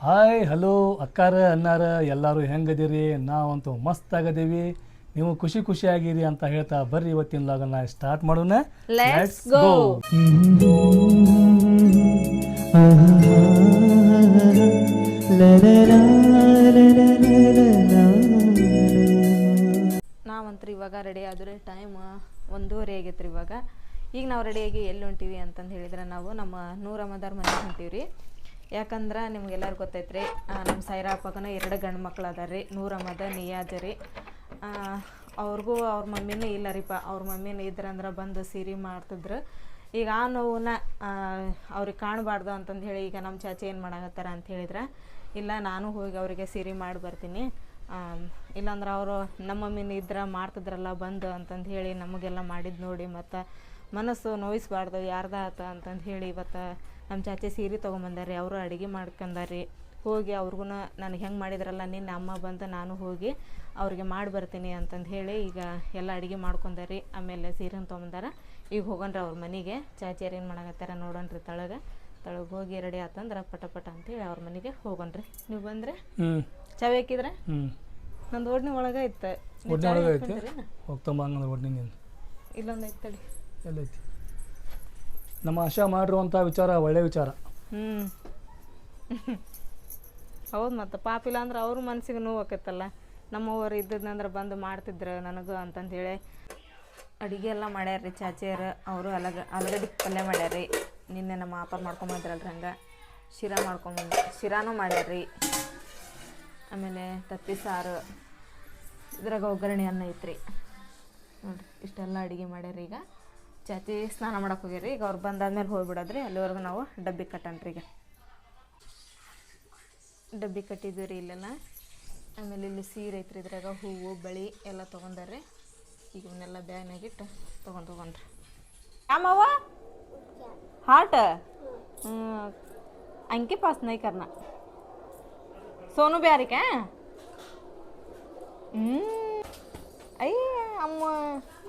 Hi hello ಅಕ್ಕಾರ ಅನ್ನಾರ ಎಲ್ಲರೂ ಹೆಂಗದಿರಿ? ನಾವಂತೂ ಮಸ್ತ್ ಆಗದೀವಿ. ನೀವು ಖುಷಿ ಖುಷಿಯಾಗಿರಿ ಅಂತ ಹೇಳ್ತಾ ಬರ್ರಿ ಇವತ್ತಿನ ಲಾಗನ್ನ ಸ್ಟಾರ್ಟ್ ಮಾಡೋಣ. ಲೆಟ್ಸ್ ಗೋ ನಾವಂತ್ರಿ ಇವಾಗ ರೆಡಿ ಆದ್ರೆ ಟೈಮ್ ಒಂದೂವರೆ ಆಗೈತ್ರಿ ಇವಾಗ. ಈಗ ನಾವು ರೆಡಿಯಾಗಿ ಎಲ್ಲಿ ಹೊಂಟೀವಿ ಅಂತಂದು ಹೇಳಿದ್ರೆ ನಾವು ನಮ್ಮ ನೂರ ಮದಾರ್ ಮನೆಗೆ ಹೊಂಟೀವಿ ಯಾಕಂದ್ರೆ ನಿಮ್ಗೆಲ್ಲರಿಗೂ ಗೊತ್ತೈತ್ರಿ ನಮ್ಮ ಅಪ್ಪಗನ ಎರಡು ಗಂಡು ಮಕ್ಳು ಅದಾರ ರೀ ನೂರಮ್ಮದ ಮದ ನಿಯಾಜ ರೀ ಅವ್ರಿಗೂ ಅವ್ರ ಮಮ್ಮಿನೂ ಇಲ್ಲ ರೀಪ ಅವ್ರ ಮಮ್ಮಿನೂ ಇದ್ರಂದ್ರೆ ಬಂದು ಸೀರೆ ಮಾಡ್ತಿದ್ರು. ಈಗ ಆ ನೋವನ್ನ ಅವ್ರಿಗೆ ಕಾಣಬಾರ್ದು ಅಂತಂದು ಹೇಳಿ ಈಗ ನಮ್ಮ ಚಾಚಿ ಏನು ಮಾಡಾಕತ್ತಾರ ಅಂತ ಹೇಳಿದ್ರೆ ಇಲ್ಲ ನಾನು ಹೋಗಿ ಅವರಿಗೆ ಸೀರೆ ಮಾಡಿ ಬರ್ತೀನಿ. ಇಲ್ಲಾಂದ್ರೆ ಅವರು ನಮ್ಮ ಮಮ್ಮಿನ ಇದ್ರೆ ಮಾಡ್ತಿದ್ರಲ್ಲ ಬಂದು ಅಂತಂದು ಹೇಳಿ ನಮಗೆಲ್ಲ ಮಾಡಿದ್ದು ನೋಡಿ ಮತ್ತು ಮನಸ್ಸು ನೋಯಿಸ್ಬಾರ್ದು ಯಾರ್ದ ಆತ ಅಂತಂದು ಹೇಳಿ ಇವತ್ತು ನಮ್ಮ ಚಾಚೆ ಸೀರೆ ತೊಗೊಂಬಂದಾರಿ ಅವರು ಅಡುಗೆ ಮಾಡ್ಕೊಂಡಾರಿ ಹೋಗಿ ಅವ್ರಿಗೂ ನನಗೆ ಹೆಂಗೆ ಮಾಡಿದ್ರಲ್ಲ ನಿನ್ನ ಅಮ್ಮ ಬಂದು ನಾನು ಹೋಗಿ ಅವ್ರಿಗೆ ಮಾಡಿ ಬರ್ತೀನಿ ಅಂತಂದು ಹೇಳಿ ಈಗ ಎಲ್ಲ ಅಡುಗೆ ಮಾಡ್ಕೊಂಡಾರಿ ಆಮೇಲೆ ಸೀರೆನ ತೊಗೊಂಬಂದಾರ. ಈಗ ಹೋಗೋಣ್ರಿ ಅವ್ರ ಮನೆಗೆ. ಚಾಚಿಯರು ಏನು ಮಾಡಕತ್ತಾರ ನೋಡೋಣ್ರಿ ತಳಗೆ. ತಳಗೆ ಹೋಗಿ ರೆಡಿ ಆತಂದ್ರೆ ಪಟ ಪಟ ಅಂತೇಳಿ ಅವ್ರ ಮನೆಗೆ ಹೋಗೋಣ್ರಿ ನೀವು ಬಂದರೆ? ಹ್ಞೂ ಚಾವಿ ಹಾಕಿದ್ರೆ? ಹ್ಞೂ ನಂದು ಓಡ್ನಿ ಒಳಗೆ ಐತೆ. ಇಲ್ಲೊಂದು ಐತೆ ತಡಿ? ಎಲ್ಲೈತಿ. ನಮ್ಮ ಆಶಾ ಮಾಡಿರುವಂಥ ವಿಚಾರ ಒಳ್ಳೆ ವಿಚಾರ. ಹ್ಞೂ ಹೌದು ಮತ್ತು ಪಾಪ ಇಲ್ಲ ಅಂದ್ರೆ ಅವ್ರ ಮನ್ಸಿಗೆ ನೋವು ಆಕೈತಲ್ಲ. ನಮ್ಮವ್ರು ಇದ್ದದ್ನಂದ್ರೆ ಬಂದು ಮಾಡ್ತಿದ್ರು ನನಗೂ ಅಂತಂದು ಹೇಳಿ ಅಡುಗೆ ಎಲ್ಲ ಮಾಡ್ಯಾರ್ರಿ ಚಾಚಿಯರು, ಅವರು ಅಲಗ ಅಲಗಡಿ ಪಲ್ಯ ಮಾಡ್ಯಾರ್ರಿ. ನಿನ್ನೆ ನಮ್ಮ ಅಪ್ಪ ಮಾಡ್ಕೊಂಬಂದ್ರಲ್ರಿ ಹಂಗೆ. ಶಿರಾ ಮಾಡ್ಕೊಂಬಂದು ಶಿರಾನೂ ಮಾಡ್ಯಾರ್ರಿ. ಆಮೇಲೆ ತತ್ತಿ ಸಾರು, ಇದ್ರಾಗ ಒಗ್ಗರಣೆ ಅನ್ನ ಐತ್ರಿ. ನೋಡ್ರಿ, ಇಷ್ಟೆಲ್ಲ ಅಡುಗೆ ಮಾಡ್ಯಾರ ಈಗ. ಚಾಚಿ ಸ್ನಾನ ಮಾಡಕ್ಕೆ ಹೋಗ್ಯಾರಿ ಈಗ ಅವ್ರು ಬಂದಾದ್ಮೇಲೆ ಹೋಗ್ಬಿಡೋದ್ರಿ. ಅಲ್ಲಿವರೆಗೂ ನಾವು ಡಬ್ಬಿ ಕಟ್ಟನ್ರಿ ಈಗ. ಡಬ್ಬಿ ಕಟ್ಟಿದ್ವಿ ರೀ ಇಲ್ಲೆಲ್ಲ. ಆಮೇಲೆ ಇಲ್ಲಿ ಸೀರೆ ಐತ್ರಿ ಇದ್ರಾಗ ಹೂವು ಬಳಿ ಎಲ್ಲ ತೊಗೊಂಡಾರ್ರಿ. ಈಗ ಇವನ್ನೆಲ್ಲ ಬ್ಯಾಗ್ನಾಗಿಟ್ಟು ತೊಗೊಂಡು ತೊಗೊಂಡ್ರಿ ಯಾವ ಹಾಟ ಅಂಕಿ ಪಾಸ್ ನೈ ಕರ್ನ ಸೋನು ಬ್ಯಾರಿಕ? ಹ್ಞೂ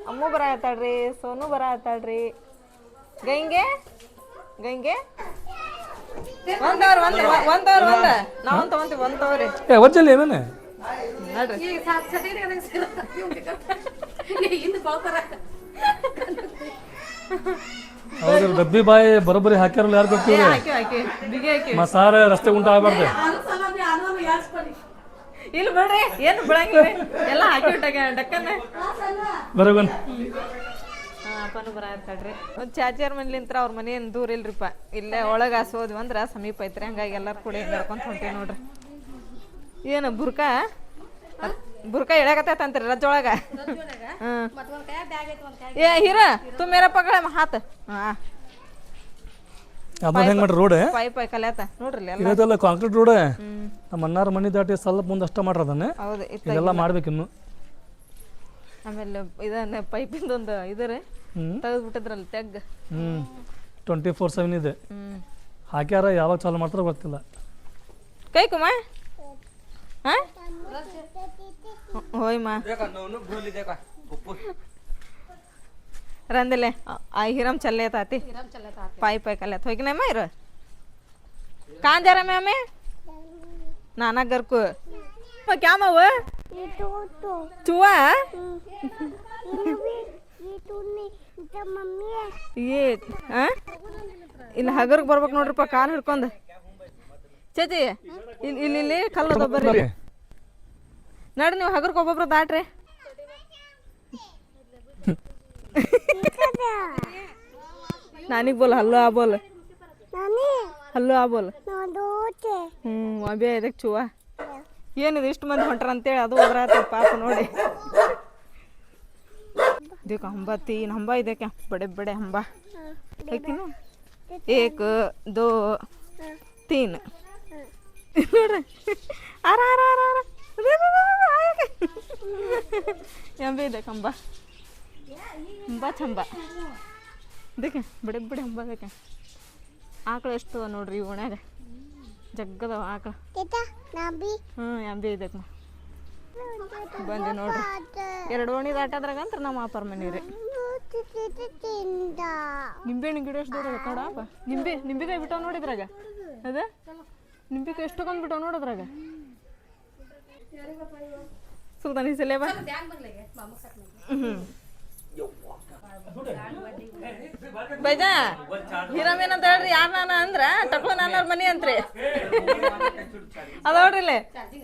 ಅಮ್ಮ ಬರತ್ತಾಳ್ರಿ ಸೋನು ಬರತ್ತಾಳ್ರಿ ಗಂಗೆ ಗಂಗೆ ಒಂದವ್ರ ಒಂದ್ ಒಂದವ್ರ ಒಂದ. ನಾವೊಂದ್ ತಗೊಂತೀವಿ ಒಂದ್ ತಗೋರಿ. ಏ ವಜ್ಜಲ್ಲಿ ಏನೇನೆ? ನೋಡ್ರಿ. ಹೌದು ಡಬ್ಬಿ ಬಾಯಿ ಬರೋಬ್ಬರಿ ಹಾಕ್ಯಾರಲ್ಲ ಯಾರು ಗೊತ್ತಿಲ್ಲ? ಹಾಕಿ ಹಾಕಿ. ಬಿಗಿ ಹಾಕಿ. ಮಸಾರ ರಸ್ತೆ ಉಂಟ ಆಗ್ಬಾರ್ದು. ಇಲ್ಲಿ ಬಿಡ್ರಿ ಏನು ಬಿಡಂಗಿಲ್ಲ. ಎಲ್ಲ ಹಾಕಿ ಬಿಟ್ಟಾಗ ಡಕ್ಕನ್ನ ಬರೋಗನ್. ಹಾ ಅಪ್ಪನು ಬರತ್ತಾಳ್ರಿ ಒಂದು ಚಾಚಿಯರ್ ಮನ್ಲಿಂತ್ರ ಅವ್ರ ಮನೇನು ದೂರ ಇಲ್ರಿಪ್ಪ. ಇಲ್ಲೇ ಒಳಗೆ ಹಸೋದ್ವಿ ಅಂದ್ರೆ ಸಮೀಪ ಐತ್ರಿ. ಹಂಗಾಗಿ ಎಲ್ಲರೂ ಕೂಡ ನಡ್ಕೊಂತ ಹೊಂಟೀವಿ ನೋಡ್ರಿ. ಏನು ಬುರ್ಕ? ಬುರ್ಕ ಇಳಕತ್ತೈತಂತ್ರಿ ರಜೊಳಗ ಹ್ಮ್ ಏ ಹೀರ ತು ಮೇರ ಪಗಳ ಹಾತ್. ಹಾ. ಅದನ್ನ ಹೆಂಗ್ ಮಾಡ್ರಿ ರೋಡ್ ಪೈ ಪೈ ಕಲ್ಯಾತ. ನೋಡ್ರಿ ಎಲ್ಲ. ಇರೋದಲ್ಲ ಕಾಂಕ್ರೀಟ್ ರೋಡ್ ನಮ್ಮ ಅಣ್ಣಾರ ಮನೆ ದಾಟಿ ಸ್ವಲ್ಪ ಮುಂದೆ ಅಷ್ಟ ಮಾಡ್ರಿ ಅದನ್ನ. ಹೌದು ಇದೆಲ್ಲ ಮಾಡ್ಬೇಕಿನ್ನು ಆಮೇಲೆ ಇದನ್ನ ಪೈಪಿಂದ ಒಂದು ಇದರಿ ತೆಗೆದು ಬಿಟ್ಟಿದ್ರಲ್ಲ ತೆಗ್ ಹ್ಮ್. ಟ್ವೆಂಟಿ ಫೋರ್ ಸೆವೆನ್ ಇದೆ ಹಾಕ್ಯಾರ ಯಾವಾಗ ಚಾಲು ಮಾಡ್ತಾರೋ ಗೊತ್ತಿಲ್ಲ. ಕೈ ಕುಮ ಹಾ? ಹೋಯ್ ಮಾ. ರಂದಿಲೆ ಆ ಹಿರಂ ಚಲ್ಲೆ ತಾತಿ ಪಾಯ್ ಪಾಯ್ ಕಲ್ಯಾತ ಹೋಗಿನಮ್ಮ ಇರು ಕಾನ್ ಜರ ಮ್ಯಾಮೆ ನಾನಾ ಗರ್ಕು क्या माव चुआ ಏ ಆ? ಇಲ್ಲಿ ಹಗರ್ಗ್ ಬರ್ಬೇಕು ನೋಡ್ರಿಪ್ಪ ಕಾಲ್ ಹಿಡ್ಕೊಂಡ್ ಚೇತಿ ಇಲ್ಲಿ ಇಲ್ಲಿ ಇಲ್ಲಿ ಕಲ್ಲು ಅದಾವ್ ಬರ್ರಿ ನಡ್ರಿ ನೀವು ಹಗರ್ಗ್ ಒಬ್ಬೊಬ್ರು ದಾಟ್ರಿ ನಾನಿಗ್ ಬೋಲ್ ಹಲ್ಲು ಆ ಬೋಲ್ ಹಲ್ಲು ಆ ಬೋಲ್ ಹ್ಞೂ ಅಭ್ಯ ಇದಕ್ಕೆ ಚುವ ಏನಿದೆ ಇಷ್ಟು ಮಂದಿ ಹೊಂಟ್ರ ಅಂತೇಳಿ ಅದು ಹೋದ್ರಾತ ಪಾಪ ನೋಡಿ देखो हम्बा तीन हम्बा ही देखे बड़े बड़े हम्बा देखी ना एक दो तीन ನೋಡ್ರಿ ಆರ ಆರ ಆರ ಆರ ಅದೇ, ಅದೇ, ಅದೇ, ಅದೇ, ಆಯಕ್ಕೆ. ಎಂಬೆ ಇದೆ ಕಂಬ ಹಂಬ ಚಂಬ. ದೇಕೆ ಬಿಡಿ ಬಿಡಿ ಹಂಬ ಅದಕ್ಕೆ ಆಕಳು ಎಷ್ಟು ಅದಾವ ನೋಡ್ರಿ ಈ ಓಣ್ಯಾಗ? ಜಗ್ಗದವ ಆಕಳ. ಹ್ಞೂ ಎಂಬೆ ಇದೆ ಬಂದೆ ನೋಡ್ರಿ. ಎರಡು ಓಣಿ ದಾಟದ್ರಾಗ ಅಂತ ನಮ್ಮ ಅಪ್ಪರ ಮನೆ ರೀ. ನಿಂಬೆಹಣ್ಣು ಗಿಡ ಎಷ್ಟು ದೂರ ನೋಡಪ್ಪ ನಿಂಬೆ ನಿಂಬೆಕಾಯಿ ಬಿಟ್ಟವ್ ನೋಡಿದ್ರಾಗ ಅದ? ನಿಂಬೆಕಾಯಿ ಎಷ್ಟು ಕಂದ್ಬಿಟ್ಟಾವೆ ನೋಡಿದ್ರಾಗ ಸುಲ್ತಾನಿ ಸಲ ಬಾ. ಬೈದ ಹೀರಾಮ್ ಏನಂತ ಹೇಳ್ರಿ ಯಾರ ನಾನ ಅಂದ್ರ ಟಕೋ ನಾನವ್ರ ಮನಿ ಅಂತ್ರಿ. ಅದೌಡ್ರಿ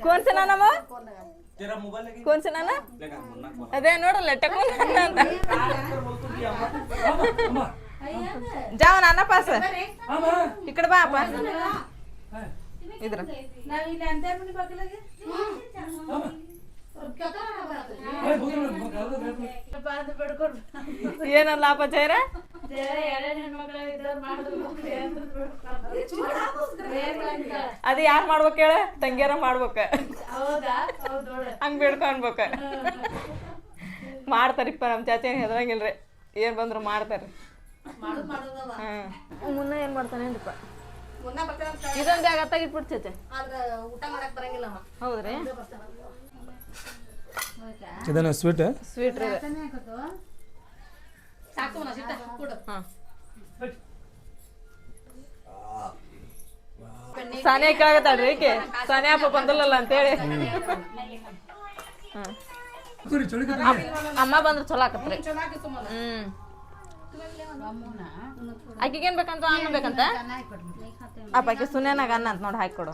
ಕೋನ್ಸ ನಾನಮ್ಮ ಕೋನ್ಸ ನಾನ ಅದೇ ನೋಡಲ್ಲ ಟಕೋ ನಾನ ಅಂತ. ಜಾವ ನಾನ ಪಾಸ? ಇಕಡೆ ಬಾ ಅಪ್ಪ. ಇದ್ರ. ಏನಲ್ಲ ಲಾಭ ಚೈರ ಅದು ಯಾರು ಮಾಡ್ಬೇಕು ಹೇಳ? ತಂಗಿಯರ ಮಾಡ್ಬೇಕ. ಹಂಗ್ ಬೇಡ್ಕೊನ್ಬೇಕ ಮಾಡ್ತಾರಿಪ್ಪ ನಮ್ ಚಾಚಿ ಏನ್ ಹೆದರಂಗಿಲ್ರಿ. ಏನ್ ಬಂದ್ರು ಮಾಡ್ತಾರ್ರಿ. ಹ್ಮ್. ಮುನ್ನ ಏನ್ ಮಾಡ್ತಾನೇನ್ರಿಪ್ಪ? ಇದೊಂದ್ ಜಾಗ ಅವ. ಹೌದ್ರಿ? ಇದನ್ನ ಸ್ವೀಟ್ ಸ್ವೀಟ್ ಸಾನಿಯಾ ಕೇಳಾಕತ್ತಾಳ್ರಿ ಈಕೆ? ಸಾನಿಯಾ ಅಪ್ಪ ಬಂದಲ್ಲಲ್ಲ ಅಂತೇಳಿ. ಹ್ಮ್. ಅಮ್ಮ ಬಂದ್ರೆ ಚಲೋ ಆಕತ್ರಿ. ಹ್ಮ್. ಆಕಿಗೇನ್ ಬೇಕಂತ ಅನ್ನ ಬೇಕಂತ? ಅಪ್ಪ ಆಕೆ ಸುನ್ಯಾನಾಗ ಅನ್ನ ಅಂತ ನೋಡಿ ಹಾಕಿ ಕೊಡು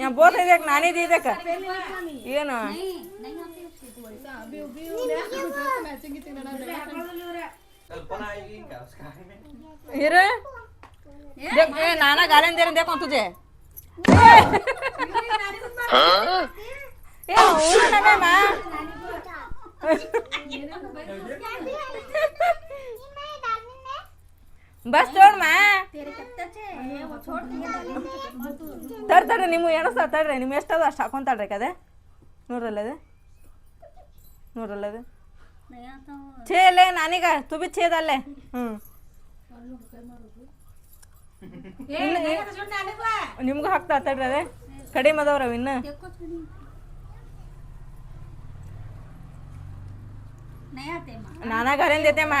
यहाँ बोल है देख नानी दी देख। ये ना। हिरे देख ए नाना गाले दे रहे देखो तुझे। ए ओ ना माँ ಬಸ್ ತರ್ತಾರೆ ತರ್ ತಡ್ರಿ ನಿಮ್ಮ ಎಣಸ್ತಾ ತಡ್ರಿ ನಿಮ್ಗೆ ಎಷ್ಟದ ಅಷ್ಟು ಹಾಕೊಂತಾಡ್ರಿ ಅದೇ ನೋಡ್ರಲ್ಲ ಅದೇ ನೋಡ್ರಲ್ಲ ಅದೇ ಛೇ ಅಲ್ಲೇ ನಾನೀಗ ತುಬಿ ಛೇದಲ್ಲೇ ಹ್ಞೂ ನಿಮ್ಗೂ ಹಾಕ್ತಾ ತಡ್ರಿ ಅದೇ. ಕಡಿಮೆ ಅದಾವ್ರವ ಇನ್ನ. ನಾನಾಗಾರೇನ್ ಜೊತೆ ಮಾ.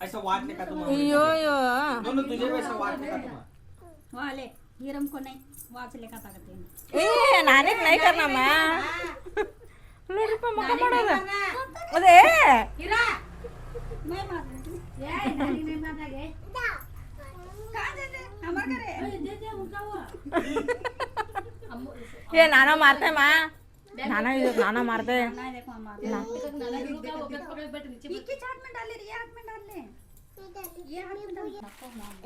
ऐसा वाट लेखा तुम ಅಯ್ಯೋ ಅಯ್ಯೋ नोनु तुझे वैसा वाट लेखा तुम वाले हिरम को नहीं वाच लेखा ताकते ಏ ನಾನೇ ನೈ ಕರ್ನಮ್ಮ ನೋಡ್ರಿಪ್ಪ ಮಕ್ಕ ಮಾಡೋದ ಅದೇ हिरा मैं मार ये नानी नहीं मार लगे कहां दे दे हमार करे दे दे उनका वो ಏ ನಾನ ಮಾರ್ತೆ ಮಾ ನಾನು ಇದು ನಾನಾ ಮಾರ್ದೆ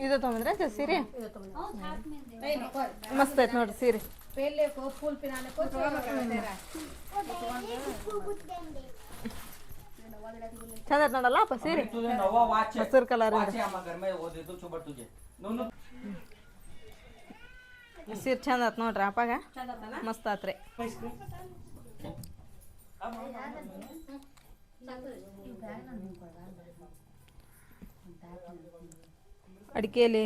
ಇದು ತೊಗೊಂಡ್ರೆ ಸೀರೆ. ಮಸ್ತ್ ಐತೆ ನೋಡ್ರಿ ಸೀರೆ. ಚಂದ ಐತೆ ನೋಡಲ್ಲ ಅಪ್ಪ ಸೀರೆ? ಹಸಿರು ಕಲರ್ ಸೀರೆ ಚಂದ ಆತ್ ನೋಡ್ರಿ ಅಪ್ಪಾಗ. ಮಸ್ತ್ ಆತ್ರಿ. ಅಡಿಕೆಲಿ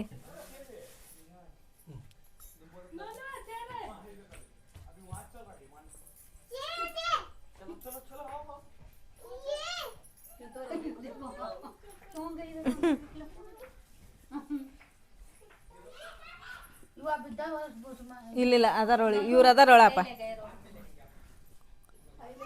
ಇಲ್ಲಿಲ್ಲ ಅದರೊಳಿ ಇವ್ರು ಅದಾರೊಳಪ್ಪ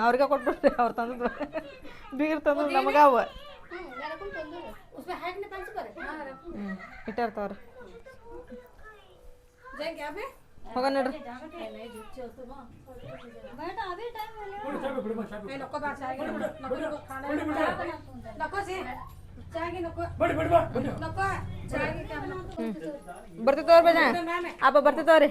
ಅವ್ರಿಗೆ ಕೊಟ್ಬಿಟ್ರಿ ಅವ್ರು ತಂದದ್ದು ಬೀಗರು ತಂದು ನಮಗೆ ಅವ ಇಟ್ಟಿರ್ತಾವ್ರಿ ಹೋಗ ನೋಡ್ರಿ ಬರ್ತೈತವ್ರಿ ಬೇಜ ಅಪ್ಪ ಬರ್ತೈತವ್ರಿ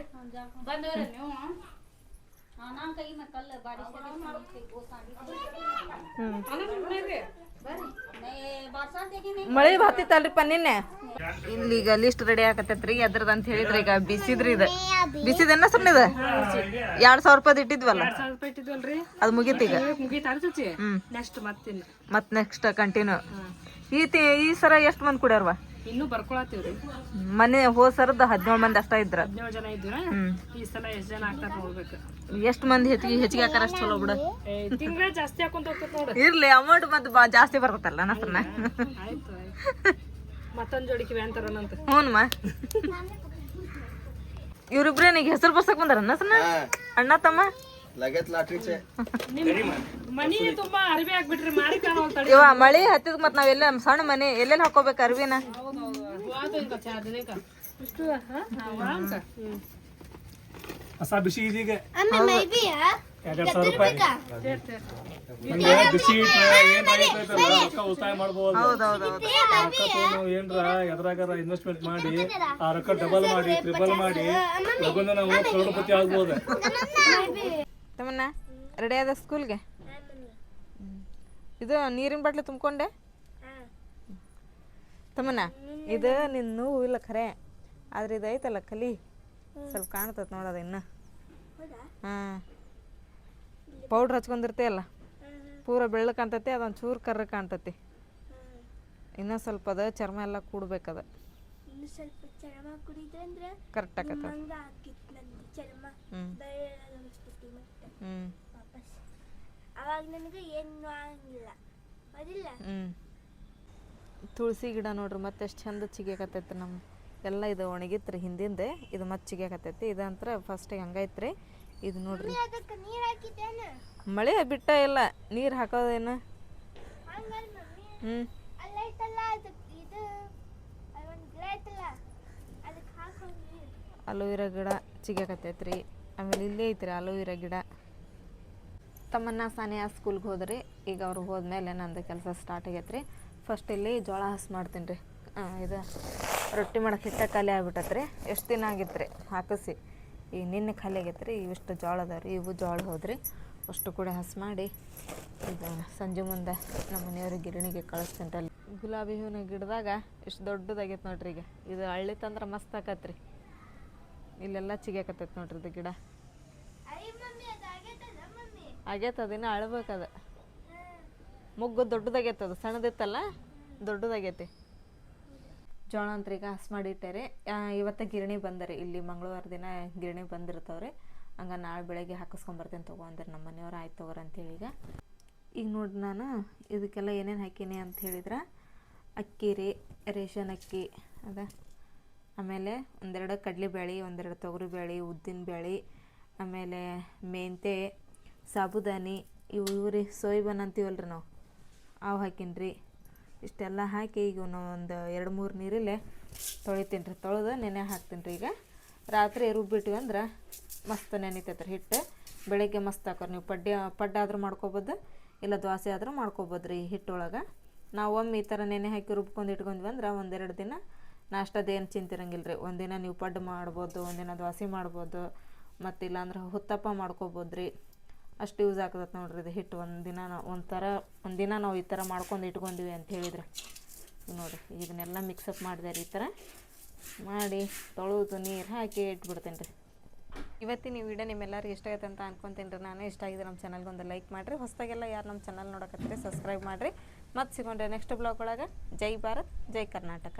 ಮಳಿ ಬರ್ತಿತ್ತಲ್ರಿಪ್ಪ ನಿನ್ನೆ? ಇಲ್ಲಿ ಈಗ ಲಿಸ್ಟ್ ರೆಡಿ ಆಗತ್ತೈತ್ರಿ ಅದ್ರದ್ದು ಅಂತ ಹೇಳಿದ್ರಿ ಈಗ ಬಿಸಿದ್ರಿ ಇದು. ಬಿಸಿದನ್ನ ಸುಮ್ಮನೆ ಇದು? ಎರಡ್ ಸಾವಿರ ರೂಪಾಯಿ ಇಟ್ಟಿದ್ವಲ್ಲ ಅದು ಮುಗೀತು ಈಗ? ನೆಕ್ಸ್ಟ್ ಮತ್ ನೆಕ್ಸ್ಟ್ ಕಂಟಿನ್ಯೂ ಈ ಈ ಸರ ಎಷ್ಟ್ ಮಂದಿ ಕುಡ್ಯಾರ್ವ? ಇನ್ನೂ ಬರ್ಕೊಳತ್ತೀವ್ರಿ. ಮನೆ ಹೋದ್ ಸರದ ಹದಿನೇಳು ಮಂದಿ ಅಷ್ಟ ಇದ್ರ? ಹದಿನೇಳು ಜನ ಇದ್ದೀರ? ಈ ಸಲ ಎಷ್ಟ್ ಜನ ಆಗ್ತಾರ ನೋಡ್ಬೇಕು. ಎಷ್ಟ್ ಮಂದಿ ಹೆಚ್ಚಿಗೆ ಹೆಚ್ಚಿಗೆ ಹಾಕಾರ ಅಷ್ಟು ಚಲೋ ಬಿಡ. ತಿಂಗಳ ಜಾಸ್ತಿ ಹಾಕೊಂತ ಹೋಗ್ತೈತ್ ನೋಡ್ರಿ ಇರ್ಲಿ ಅಮೌಂಟ್ ಮತ್ತೆ ಬಾ ಜಾಸ್ತಿ ಬರ್ತಲ್ಲ ನಸರ್ನ ಆಯ್ತು ಆಯ್ತು. ಮತ್ತೊಂದ್ ಜೋಡಿ ಕಿವಿ ಅಂತಾರನಂತ ಹ್ಞೂನ್ಮ ಇವ್ರಿಬ್ರೇನಿಗೆ ಹೆಸರು ಬರ್ಸಕ್ ಬಂದಾರ ನಸರ್ನ ಅಣ್ಣ ತಮ್ಮ? लगेच लाटरीचे ಮನಿ ತುಂಬಾ ಅರಿವಿ ಹಾಕ್ಬಿಟ್ರಿ ಮಾರಿ ಕಾಣೋಲ್ ತಡಿ ಇವ ಮಳಿ ಹತ್ತಿದ್ ಮತ್ ನಾವೆಲ್ಲ ಸಣ್ಣ ಮನೆ ಎಲ್ಲೆಲ್ಲಿ ಹಾಕೋಬೇಕು ಅರ್ವಿನ ಅದು ಇಂಕ ಚಾರ್ ದಿನಕ್ಕ ಇಷ್ಟು ಹಾ ಆರಾಮ್ಸ ಹ್ಮ್ ಹೊಸ ಬಿಸಿ ಇದೀಗ ಎರಡೆರಡು ಸಾವಿರ ರೂಪಾಯಿ ಹಂಗೆ ಬಿಸಿ ಇಟ್ರೆ ಏನ್ ಆಗೈತಲ್ಲ ರೊಕ್ಕ ಉಳಿತಾಯ ಮಾಡ್ಬೋದು ಹೌದೌದೌದು ಆ ರೊಕ್ಕ ತಗೊಂಡು ಏನ್ರ ಎದ್ರಾಗಾರ ಇನ್ವೆಸ್ಟ್ಮೆಂಟ್ ಮಾಡಿ ಆ ರೊಕ್ಕ ಡಬಲ್ ಮಾಡಿ ಟ್ರಿಬಲ್ ಮಾಡಿ ಲಗುನ ನಾವು ಕರೋಡಪತಿ ಆಗ್ಬೋದು ತಮ್ಮನ್ನ ರೆಡಿ ಆದ ಸ್ಕೂಲ್ಗೆ ಇದು ನೀರಿನ ಬಾಟ್ಲಿ ತುಂಬಿಕೊಂಡೆ? ತಮ್ಮನ್ನ ಇದು ನಿನ್ನ ನೋವು ಇಲ್ಲ ಖರೆ ಆದ್ರೆ ಇದು ಐತಲ್ಲ ಕಲಿ ಸ್ವಲ್ಪ ಕಾಣ್ತದ ನೋಡೋದು ಇನ್ನು. ಹಾಂ. ಪೌಡ್ರ್ ಹಚ್ಕೊಂಡಿರ್ತೇಯಲ್ಲ ಪೂರ ಬೆಳ್ಳಗೆ ಕಾಣ್ತತಿ ಅದೊಂದು ಚೂರು ಕರ್ರ ಕಾಣ್ತತಿ. ಇನ್ನೂ ಸ್ವಲ್ಪ ಅದ ಚರ್ಮ ಎಲ್ಲ ಕೂಡ್ಬೇಕದ. ಕರೆಕ್ಟ್ ಆಗತ್ತೆ. ಹ್ಞೂ ವಾಪಸ್ ಅವಾಗ ನನಗೆ ಏನು ಆಗಿಲ್ಲ ಅದಿಲ್ಲ ತುಳಸಿ ಗಿಡ ನೋಡ್ರಿ ಮತ್ತೆ ಎಷ್ಟು ಚಂದ ಚಿಗ್ಯಾಕತ್ತೈತಿ ನಮ್ಮ ಎಲ್ಲ ಇದು ಒಣಗಿತ್ರಿ ಹಿಂದಿಂದೆ ಇದು ಮತ್ತೆ ಚಿಗ್ಯಾಕತ್ತೈತಿ ಇದಂತ್ರ ಫಸ್ಟ್ ಹಂಗೈತ್ರಿ ಇದು ನೋಡ್ರಿ. ಅದಕ್ಕೆ ನೀರು ಹಾಕಿದ್ದೇನೆ? ಮಳೆ ಬಿಟ್ಟ ಇಲ್ಲ. ನೀರು ಹಾಕೋದೇನು? ಹಂಗಲ್ಲ ಮಮ್ಮಿ. ಹ್ಞೂ ಅಲ್ಲ ಐತಲ್ಲ ಅದಕ್ಕೆ ಇದು ಅದೊಂದು ಗಿಡ ಐತಲ್ಲ ಅದಕ್ಕೆ ಅಲೋವಿರಾ ಗಿಡ ಚಿಗ್ಯಾಕತ್ತೈತ್ರಿ ಆಮೇಲೆ ಇಲ್ಲೇ ಐತ್ರಿ ಅಲೋವಿರಾ ಗಿಡ. ತಮ್ಮನ್ನ ಸಾನಿಯಾ ಸ್ಕೂಲ್ಗೆ ಹೋದ್ರಿ. ಈಗ ಅವ್ರು ಹೋದ್ಮೇಲೆ ನಂದು ಕೆಲಸ ಸ್ಟಾರ್ಟ್ ಆಗೈತ್ರಿ. ಫಸ್ಟ್ ಇಲ್ಲಿ ಜೋಳ ಹಸ್ ಮಾಡ್ತೀನಿ ರೀ ಇದು ರೊಟ್ಟಿ ಮಾಡೋಕೆ ಹಿಟ್ಟ ಖಾಲಿ ಆಗ್ಬಿಟ್ಟತ್ರಿ. ಎಷ್ಟು ದಿನ ಆಗಿತ್ತು ರೀ ಹಾಕಿಸಿ. ಈ ನಿನ್ನೆ ಖಾಲಿ ಆಗೈತೆ ರೀ ಇವಿಷ್ಟು ಜೋಳ ಅದಾವ ರೀ ಇವು ಜೋಳ ಹೋದ್ರಿ. ಅಷ್ಟು ಕೂಡ ಹಸ್ ಮಾಡಿ ಇದು ಸಂಜೆ ಮುಂದೆ ನಮ್ಮ ಮನೆಯವ್ರಿಗೆ ಗಿರಣಿಗೆ ಕಳಿಸ್ತೀನಿ ರೀ ಗುಲಾಬಿ ಹೂವಿನ ಗಿಡದಾಗ ಎಷ್ಟು ದೊಡ್ಡದಾಗೈತೆ ನೋಡ್ರಿ ಈಗ. ಇದು ಹಳ್ಳಿ ತಂದ್ರೆ ಮಸ್ತ್ ಆಕತ್ರಿ. ಇಲ್ಲೆಲ್ಲ ಚಿಗಾಕತ್ತೈತೆ ನೋಡ್ರಿ ಇದು ಗಿಡ ಅಯ್ಯ ಮಮ್ಮಿ ಅದು ಆಗೈತಲ್ಲ ಮಮ್ಮಿ ಆಗೈತೆ ಅದಿನ್ನ ಅಳ್ಬೇಕದ. ಮುಗ್ಗು ದೊಡ್ಡದಾಗೈತೆ ಅದು ಸಣ್ಣದಿತ್ತಲ್ಲ, ದೊಡ್ಡದಾಗೈತಿ. ಜೋಳ ಅಂತ ಈಗ ಹಸ್ ಮಾಡಿ ಇಟ್ಟೇರಿ ಇವತ್ತು ಗಿರಣಿ ಬಂದರೆ, ಇಲ್ಲಿ ಮಂಗಳವಾರ ದಿನ ಗಿರಣಿ ಬಂದಿರ್ತಾವ್ರಿ. ಹಂಗೆ ನಾಳೆ ಬೆಳಗ್ಗೆ ಹಾಕಿಸ್ಕೊಂಬರ್ತೀನಿ ತಗೋ ಅಂದ್ರೆ ನಮ್ಮ ಮನೆಯವ್ರು ಆಯ್ತು ತಗೋರಿ ಅಂತೇಳಿ ಈಗ. ಈಗ ನೋಡಿ ನಾನು ಇದಕ್ಕೆಲ್ಲ ಏನೇನು ಹಾಕೀನಿ ಅಂತ ಹೇಳಿದ್ರೆ, ಅಕ್ಕಿ ರೀ, ರೇಷನ್ ಅಕ್ಕಿ, ಅದ. ಆಮೇಲೆ ಒಂದೆರಡು ಕಡಲೆಬೇಳೆ ಒಂದೆರಡು ತೊಗರಿಬೇಳೆ ಉದ್ದಿನಬೇಳೆ ಆಮೇಲೆ ಮೆಂತೆ ಸಾಬುದಾನಿ, ಇವು ಇವು ರೀ ಅಂತೀವಲ್ಲ ರೀ ನಾವು. ಅವು ಹಾಕೀನಿ ಇಷ್ಟೆಲ್ಲ ಹಾಕಿ ಈಗ ಒಂದು ಎರಡು ಮೂರು ನೀರಲ್ಲೇ ತೊಳಿತೀನಿ ರೀ ತೊಳೆದು ನೆನೆ ಹಾಕ್ತೀನಿ ರೀ ಈಗ. ರಾತ್ರಿ ರುಬ್ಬಿಟ್ವಿ ಅಂದ್ರೆ ಮಸ್ತ್ ನೆನಿತೈತೆ ರೀ ಹಿಟ್ಟು. ಬೆಳಗ್ಗೆ ಮಸ್ತ್ ಹಾಕೋರಿ ನೀವು ಪಡ್ಡೆ ಪಡ್ಡೆ ಆದರೂ ಮಾಡ್ಕೊಬೋದು, ಇಲ್ಲ ದ್ವಾಸೆ ಆದರೂ ಮಾಡ್ಕೊಬೋದು ರೀ ಹಿಟ್ಟೊಳಗೆ. ನಾವು ಒಮ್ಮೆ ಈ ಥರ ನೆನೆ ಹಾಕಿ ರುಬ್ಕೊಂಡು ಇಟ್ಕೊಂಡ್ವಿ ಅಂದ್ರೆ ಒಂದೆರಡು ದಿನ ನಾಷ್ಟದೇನು ಚಿಂತಿರಂಗಿಲ್ಲ ರೀ ಒಂದಿನ ನೀವು ಪಡ್ಡು ಮಾಡ್ಬೋದು ಒಂದಿನ ದೋಸೆ ಮಾಡ್ಬೋದು, ಮತ್ತು ಇಲ್ಲಾಂದ್ರೆ ಹುತ್ತಪ್ಪ ಮಾಡ್ಕೊಬೋದು ರೀ ಅಷ್ಟು ಯೂಸ್ ಆಗ್ತದೆ ನೋಡ್ರಿ ಇದು ಹಿಟ್ಟು ಒಂದಿನ ನಾವು ಒಂಥರ ಒಂದಿನ ನಾವು ಈ ಥರ ಮಾಡ್ಕೊಂಡು ಇಟ್ಕೊಂಡಿವಿ ಅಂತ ಹೇಳಿದ್ರೆ. ನೋಡಿರಿ, ಇದನ್ನೆಲ್ಲ ಮಿಕ್ಸಪ್ ಮಾಡಿದೆ ರೀ ಈ ಥರ ಮಾಡಿ ತೊಳೆದು ನೀರು ಹಾಕಿ ಇಟ್ಬಿಡ್ತೇನೆ ರೀ. ಇವತ್ತಿನ ಈ ವಿಡಿಯೋ ನಿಮ್ಮೆಲ್ಲರಿಗೂ ಇಷ್ಟ ಆಯ್ತು ಅಂತ ಅನ್ಕೊತೀನಿ ರೀ. ನಾನು ಇಷ್ಟ ಆಗಿದೆ ನಮ್ಮ ಚಾನಲ್ಗೆ ಒಂದು ಲೈಕ್ ಮಾಡಿರಿ. ಹೊಸದಾಗೆಲ್ಲ ಯಾರು ನಮ್ಮ ಚಾನಲ್ ನೋಡಕತ್ತೀರಿ ಸಬ್ಸ್ಕ್ರೈಬ್ ಮಾಡಿರಿ. ಮತ್ತೆ ಸಿಗೊಂಡ್ರೆ ನೆಕ್ಸ್ಟ್ ಬ್ಲಾಗ್ ಒಳಗೆ. ಜೈ ಭಾರತ್, ಜೈ ಕರ್ನಾಟಕ.